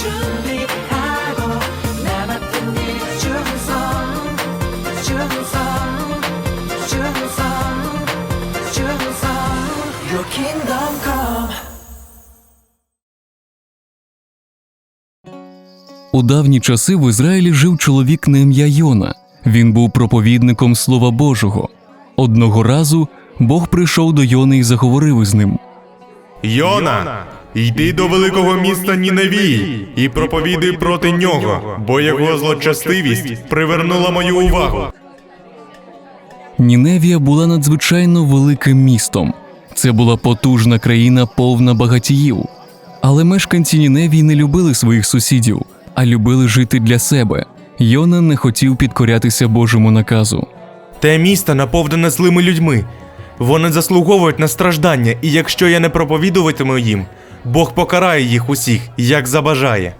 준비하고 남았던 일 충성 충성 충성 충성 Your kingdom come У давні часи в Ізраїлі жив чоловік на ім'я Йона. Він був проповідником Слова Божого. Одного разу Бог прийшов до Йони і заговорив із ним. Йона, йди до великого міста Ніневії і проповідуй проти нього, бо його злочастивість привернула мою увагу. Ніневія була надзвичайно великим містом. Це була потужна країна, повна багатіїв. Але мешканці Ніневії не любили своїх сусідів, а любили жити для себе. Йона не хотів підкорятися Божому наказу. Те місто наповнене злими людьми. Вони заслуговують на страждання, і якщо я не проповідуватиму їм, Бог покарає їх усіх, як забажає.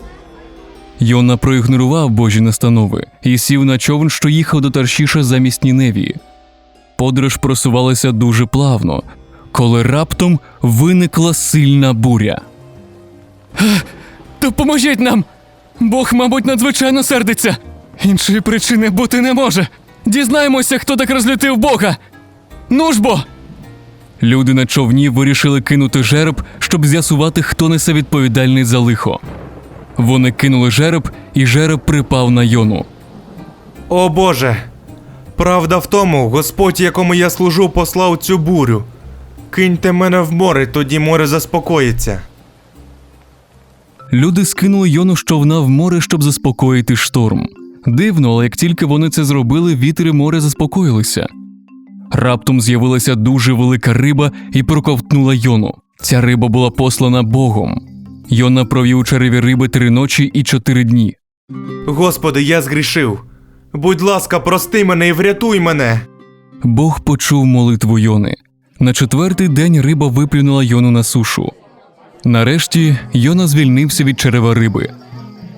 Йона проігнорував Божі настанови і сів на човен, що їхав до Таршіша замість Ніневії. Подорож просувалася дуже плавно, коли раптом виникла сильна буря. Допоможіть нам! Бог, мабуть, надзвичайно сердиться. Іншої причини бути не може. Дізнаємося, хто так розлютив Бога. Ну! Люди на човні вирішили кинути жереб, щоб з'ясувати, хто несе відповідальність за лихо. Вони кинули жереб, і жереб припав на Йону. О Боже! Правда в тому, Господь, якому я служу, послав цю бурю. Киньте мене в море, тоді море заспокоїться. Люди скинули Йону з човна в море, щоб заспокоїти шторм. Дивно, але як тільки вони це зробили, вітер і море заспокоїлися. Раптом з'явилася дуже велика риба і проковтнула Йону. Ця риба була послана Богом. Йона провів у череві риби три ночі і чотири дні. Господи, я згрішив. Будь ласка, прости мене і врятуй мене. Бог почув молитву Йони. На четвертий день риба виплюнула Йону на сушу. Нарешті Йона звільнився від черева риби.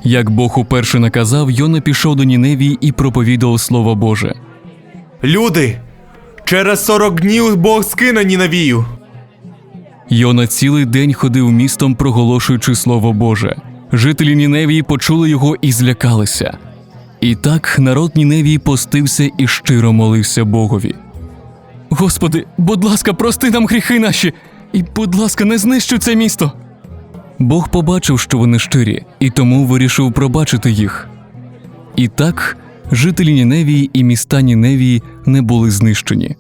Як Бог уперше наказав, Йона пішов до Ніневії і проповідував Слово Боже. Люди, через 40 днів Бог скине Нінавію. Йона цілий день ходив містом, проголошуючи Слово Боже. Жителі Ніневії почули його і злякалися. І так народ Ніневії постився і щиро молився Богові. Господи, будь ласка, прости нам гріхи наші, і, будь ласка, не знищуй це місто. Бог побачив, що вони щирі, і тому вирішив пробачити їх. І так жителі Ніневії і міста Ніневії не були знищені.